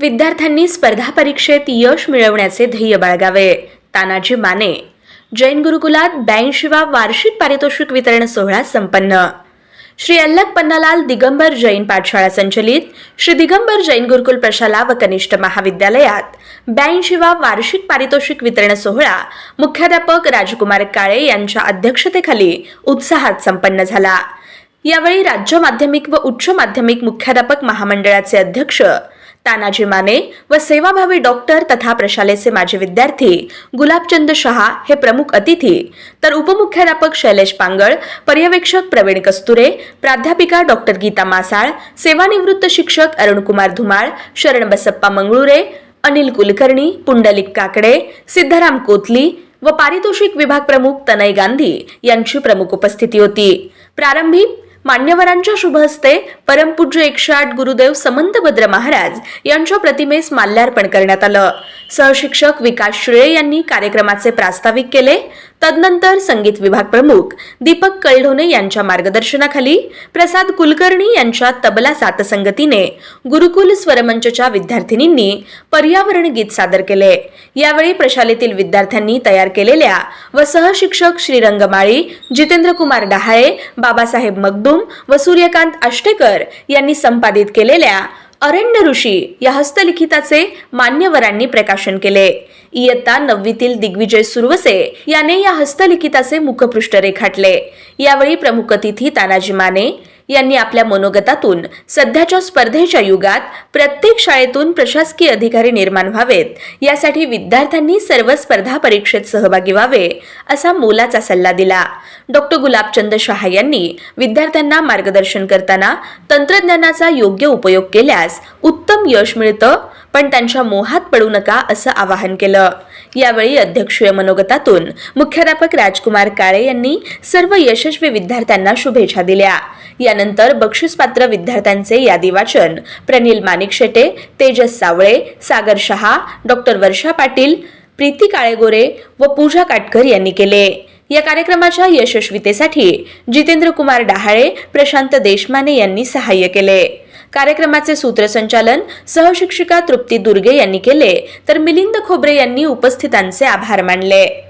विद्यार्थ्यांनी स्पर्धा परीक्षेत यश मिळवण्याचे ध्येय बाळगावे. तानाजी माने जैन गुरुकुलात ब्याऐंशीवा वार्षिक पारितोषिक वितरण सोहळा संपन्न. श्री अल्लक पन्नालाल दिगंबर जैन पाठशाळा संचलित श्री दिगंबर जैन गुरुकुल प्रशाला व कनिष्ठ महाविद्यालयात ब्याऐंशीवा वार्षिक पारितोषिक वितरण सोहळा मुख्याध्यापक राजकुमार काळे यांच्या अध्यक्षतेखाली उत्साहात संपन्न झाला. यावेळी राज्य माध्यमिक व उच्च माध्यमिक मुख्याध्यापक महामंडळाचे अध्यक्ष तानाजी माने व सेवाभावी डॉक्टर तथा प्रशालेचे माजी विद्यार्थी गुलाबचंद शहा हे प्रमुख अतिथी. तर उपमुख्याध्यापक शैलेश पांगळ पर्यवेक्षक प्रवीण कस्तुरे प्राध्यापिका डॉक्टर गीता मासाळ सेवानिवृत्त शिक्षक अरुणकुमार धुमाळ शरण बसप्पा मंगळुरे अनिल कुलकर्णी पुंडलिक काकडे सिद्धराम कोतली व पारितोषिक विभाग प्रमुख तनय गांधी यांची प्रमुख उपस्थिती होती. प्रारंभी मान्यवरांच्या शुभ हस्ते परमपूज्य एकशे आठ गुरुदेव समंतभद्र महाराज यांच्या प्रतिमेस माल्यार्पण करण्यात आलं. सहशिक्षक विकास शिळे यांनी कार्यक्रमाचे प्रास्ताविक केले. तदनंतर संगीत विभाग प्रमुख दीपक कळढोणे यांच्या मार्गदर्शनाखाली प्रसाद कुलकर्णी यांच्या तबला सातसंगतीने गुरुकुल स्वरमंचच्या विद्यार्थिनींनी पर्यावरण गीत सादर केले. यावेळी प्रशालेतील विद्यार्थ्यांनी तयार केलेल्या व सहशिक्षक श्रीरंग माळी जितेंद्र कुमार डहाळे बाबासाहेब मगदूम व सूर्यकांत आष्टेकर यांनी संपादित केलेल्या अरण्य ऋषी या हस्तलिखिताचे मान्यवरांनी प्रकाशन केले. इयत्ता नववीतील दिग्विजय सुरवसे याने या हस्तलिखिताचे मुखपृष्ठ रेखाटले. यावेळी प्रमुख अतिथी तानाजी माने यांनी आपल्या मनोगतातून सध्याच्या स्पर्धेच्या युगात प्रत्येक शाळेतून प्रशासकीय अधिकारी निर्माण व्हावेत यासाठी विद्यार्थ्यांनी सर्व स्पर्धा परीक्षेत सहभागी व्हावे असा मोलाचा सल्ला दिला. डॉक्टर गुलाबचंद शहा यांनी विद्यार्थ्यांना मार्गदर्शन करताना तंत्रज्ञानाचा योग्य उपयोग केल्यास उत्तम यश मिळतं पण त्यांच्या मोहात पडू नका असं आवाहन केलं. यावेळी अध्यक्षीय मनोगतातून मुख्याध्यापक राजकुमार काळे यांनी सर्व यशस्वी विद्यार्थ्यांना शुभेच्छा दिल्या. यानंतर बक्षीसपात्र विद्यार्थ्यांचे यादी वाचन. प्रनिल मानिक शेटे तेजस सावळे सागर शहा डॉक्टर वर्षा पाटील प्रीती काळेगोरे व पूजा काटकर यांनी केले. या कार्यक्रमाच्या यशस्वीतेसाठी जितेंद्र कुमार डहाळे प्रशांत देशमाने यांनी सहाय्य केले. कार्यक्रमाचे सूत्रसंचालन सहशिक्षिका तृप्ती दुर्गे यांनी केले तर मिलिंद खोबरे यांनी उपस्थितांचे आभार मानले.